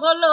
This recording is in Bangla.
হলো